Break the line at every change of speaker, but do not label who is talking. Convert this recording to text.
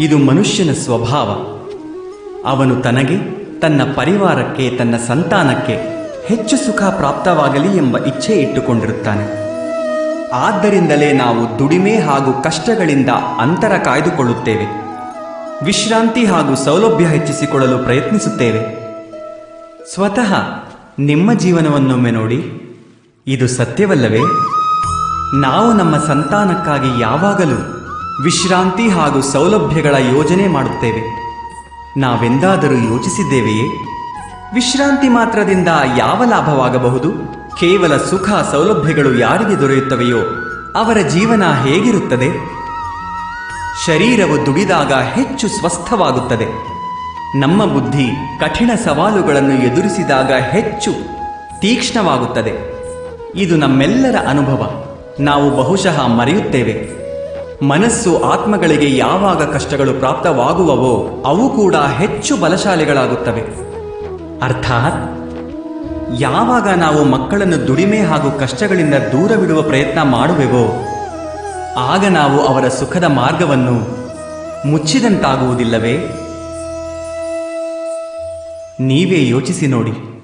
ಇದು ಮನುಷ್ಯನ ಸ್ವಭಾವ. ಅವನು ತನಗೆ, ತನ್ನ ಪರಿವಾರಕ್ಕೆ, ತನ್ನ ಸಂತಾನಕ್ಕೆ ಹೆಚ್ಚು ಸುಖ ಪ್ರಾಪ್ತವಾಗಲಿ ಎಂಬ ಇಚ್ಛೆ ಇಟ್ಟುಕೊಂಡಿರುತ್ತಾನೆ. ಆದ್ದರಿಂದಲೇ ನಾವು ದುಡಿಮೆ ಹಾಗೂ ಕಷ್ಟಗಳಿಂದ ಅಂತರ ಕಾಯ್ದುಕೊಳ್ಳುತ್ತೇವೆ. ವಿಶ್ರಾಂತಿ ಹಾಗೂ ಸೌಲಭ್ಯ ಹೆಚ್ಚಿಸಿಕೊಳ್ಳಲು ಪ್ರಯತ್ನಿಸುತ್ತೇವೆ. ಸ್ವತಃ ನಿಮ್ಮ ಜೀವನವನ್ನೊಮ್ಮೆ ನೋಡಿ, ಇದು ಸತ್ಯವಲ್ಲವೇ? ನಾವು ನಮ್ಮ ಸಂತಾನಕ್ಕಾಗಿ ಯಾವಾಗಲೂ ವಿಶ್ರಾಂತಿ ಹಾಗೂ ಸೌಲಭ್ಯಗಳ ಯೋಜನೆ ಮಾಡುತ್ತೇವೆ. ನಾವೆಂದಾದರೂ ಯೋಚಿಸಿದ್ದೇವೆಯೇ? ವಿಶ್ರಾಂತಿ ಮಾತ್ರದಿಂದ ಯಾವ ಲಾಭವಾಗಬಹುದು? ಕೇವಲ ಸುಖ ಸೌಲಭ್ಯಗಳು ಯಾರಿಗೆ ದೊರೆಯುತ್ತವೆಯೋ ಅವರ ಜೀವನ ಹೇಗಿರುತ್ತದೆ? ಶರೀರವು ದುಡಿದಾಗ ಹೆಚ್ಚು ಸ್ವಸ್ಥವಾಗುತ್ತದೆ. ನಮ್ಮ ಬುದ್ಧಿ ಕಠಿಣ ಸವಾಲುಗಳನ್ನು ಎದುರಿಸಿದಾಗ ಹೆಚ್ಚು ತೀಕ್ಷ್ಣವಾಗುತ್ತದೆ. ಇದು ನಮ್ಮೆಲ್ಲರ ಅನುಭವ. ನಾವು ಬಹುಶಃ ಮರೆಯುತ್ತೇವೆ. ಮನಸ್ಸು ಆತ್ಮಗಳಿಗೆ ಯಾವಾಗ ಕಷ್ಟಗಳು ಪ್ರಾಪ್ತವಾಗುವವೋ ಅವು ಕೂಡ ಹೆಚ್ಚು ಬಲಶಾಲಿಗಳಾಗುತ್ತವೆ. ಅರ್ಥಾತ್, ಯಾವಾಗ ನಾವು ಮಕ್ಕಳನ್ನು ದುಡಿಮೆ ಹಾಗೂ ಕಷ್ಟಗಳಿಂದ ದೂರವಿಡುವ ಪ್ರಯತ್ನ ಮಾಡುವೆವೋ, ಆಗ ನಾವು ಅವರ ಸುಖದ ಮಾರ್ಗವನ್ನು ಮುಚ್ಚಿದಂತಾಗುವುದಿಲ್ಲವೇ? ನೀವೇ ಯೋಚಿಸಿ ನೋಡಿ.